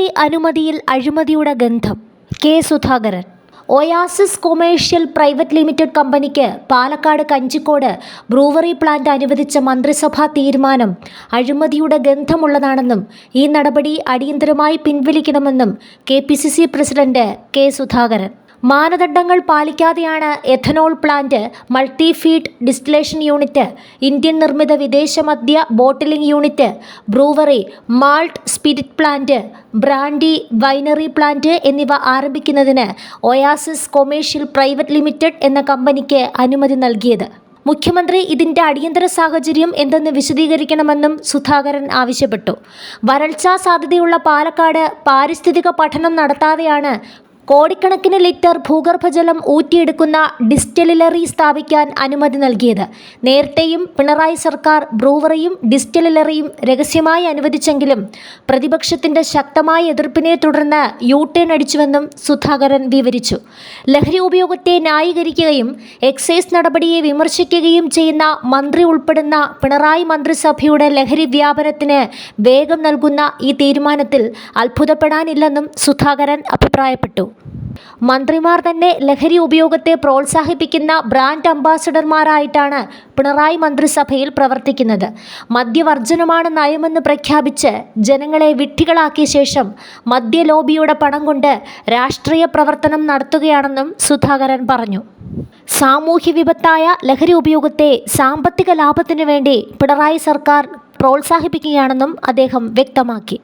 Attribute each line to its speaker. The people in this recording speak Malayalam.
Speaker 1: ബ്രൂവറി അനുമതിയിൽ അഴിമതിയുടെ ഗന്ധം. K. Sudhakaran. Oasis commercial private limited കമ്പനിക്ക് പാലക്കാട് കഞ്ചിക്കോട് ബ്രൂവറി പ്ലാന്റ് അനുവദിച്ച മന്ത്രിസഭാ തീരുമാനം അഴിമതിയുടെ ഗന്ധമുള്ളതാണെന്നും ഈ നടപടി അടിയന്തരമായി പിൻവലിക്കണമെന്നും കെ പ്രസിഡന്റ് കെ. സുധാകരൻ. മാനദണ്ഡങ്ങൾ പാലിക്കാതെയാണ് ethanol plant multi feed distillation unit Indian നിർമ്മിത വിദേശ മദ്യ bottling unit brewery malt spirit plant brandy winery plant എന്നിവ ആരംഭിക്കുന്നതിന് ഒയാസിസ് കൊമേഴ്ഷ്യൽ പ്രൈവറ്റ് ലിമിറ്റഡ് എന്ന കമ്പനിക്ക് അനുമതി നൽകിയത്. മുഖ്യമന്ത്രി ഇതിന്റെ അടിയന്തര സാഹചര്യം എന്തെന്ന് വിശദീകരിക്കണമെന്നും സുധാകരൻ ആവശ്യപ്പെട്ടു. വരൾച്ചാ സാധ്യതയുള്ള പാലക്കാട് പാരിസ്ഥിതിക പഠനം നടത്താതെയാണ് കോടിക്കണക്കിന് ലിറ്റർ ഭൂഗർഭജലം ഊറ്റിയെടുക്കുന്ന ഡിസ്റ്റിലറി സ്ഥാപിക്കാൻ അനുമതി നൽകിയത്. നേരത്തെയും പിണറായി സർക്കാർ ബ്രൂവറിയും ഡിസ്റ്റിലറിയും രഹസ്യമായി അനുവദിച്ചെങ്കിലും പ്രതിപക്ഷത്തിന്റെ ശക്തമായ എതിർപ്പിനെ തുടർന്ന് യു ടേൺ അടിച്ചുവെന്നും സുധാകരൻ വിവരിച്ചു. ലഹരി ഉപയോഗത്തെ ന്യായീകരിക്കുകയും എക്സൈസ് നടപടിയെ വിമർശിക്കുകയും ചെയ്യുന്ന മന്ത്രി ഉൾപ്പെടുന്ന പിണറായി മന്ത്രിസഭയുടെ ലഹരി വ്യാപനത്തിന് വേഗം നൽകുന്ന ഈ തീരുമാനത്തിൽ അത്ഭുതപ്പെടാനില്ലെന്നും സുധാകരൻ അഭിപ്രായപ്പെട്ടു. മന്ത്രിമാർ തന്നെ ലഹരി ഉപയോഗത്തെ പ്രോത്സാഹിപ്പിക്കുന്ന ബ്രാൻഡ് അംബാസഡർമാരായിട്ടാണ് പിണറായി മന്ത്രിസഭയിൽ പ്രവർത്തിക്കുന്നത്. മദ്യവർജനമാണ് നയമെന്ന് പ്രഖ്യാപിച്ച് ജനങ്ങളെ വിട്ടികളാക്കിയ ശേഷം മദ്യ ലോബിയുടെ പണം കൊണ്ട് രാഷ്ട്രീയ പ്രവർത്തനം നടത്തുകയാണെന്നും സുധാകരൻ പറഞ്ഞു. സാമൂഹ്യ വിപത്തായ ലഹരി ഉപയോഗത്തെ സാമ്പത്തിക ലാഭത്തിനു വേണ്ടി പിണറായി സർക്കാർ പ്രോത്സാഹിപ്പിക്കുകയാണെന്നും അദ്ദേഹം വ്യക്തമാക്കി.